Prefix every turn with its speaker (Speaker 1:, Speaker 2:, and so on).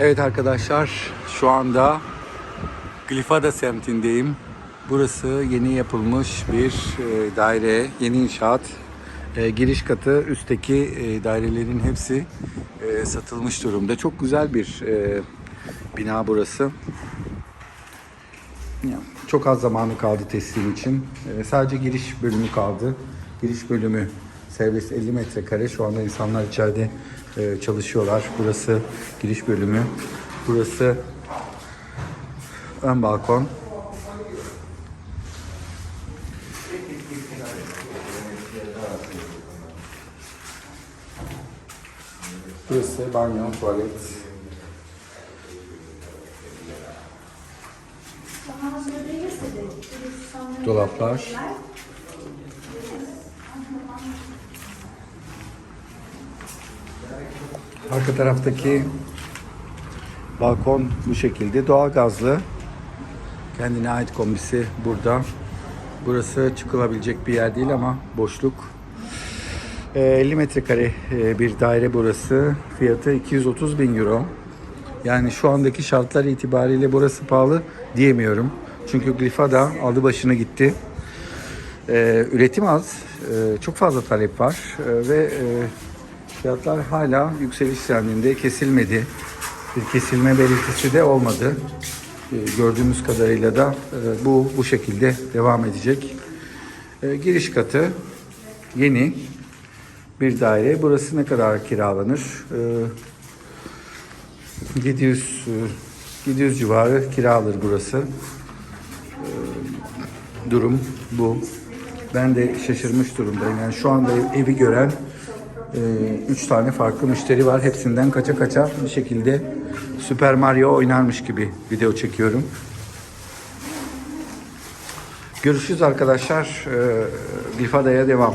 Speaker 1: Evet arkadaşlar şu anda Glifada semtindeyim. Burası yeni yapılmış bir e, daire, yeni inşaat. E, giriş katı, üstteki e, dairelerin hepsi e, satılmış durumda. Çok güzel bir e, bina burası. Çok az zamanı kaldı teslim için. E, sadece giriş bölümü kaldı. Giriş bölümü serbest 50 metrekare. Şu anda insanlar içeride e, çalışıyorlar. Burası giriş bölümü. Burası ön balkon. Burası banyo, tuvalet. Dolaplar. Arka taraftaki balkon bu şekilde. Doğal gazlı. Kendine ait kombisi burada. Burası çıkılabilecek bir yer değil ama boşluk. Ee, 50 metrekare e, bir daire burası. Fiyatı 230 bin euro. Yani şu andaki şartlar itibariyle burası pahalı diyemiyorum. Çünkü Glifada aldı başını gitti. Ee, üretim az, ee, çok fazla talep var Ee, ve e, fiyatlar hala yükseliş trendinde kesilmedi. Bir kesilme belirtisi de olmadı. Ee, gördüğümüz kadarıyla da e, bu bu şekilde devam edecek. Ee, giriş katı yeni bir daire. Burası ne kadar kiralanır? Ee, 700 e, 700 civarı kiradır burası. Durum bu. Ben de şaşırmış durumdayım. Yani şu anda evi gören 3 tane farklı müşteri var. Hepsinden kaça kaça bir şekilde Super Mario oynarmış gibi video çekiyorum. Görüşürüz arkadaşlar. Ee, Glifada'ya devam.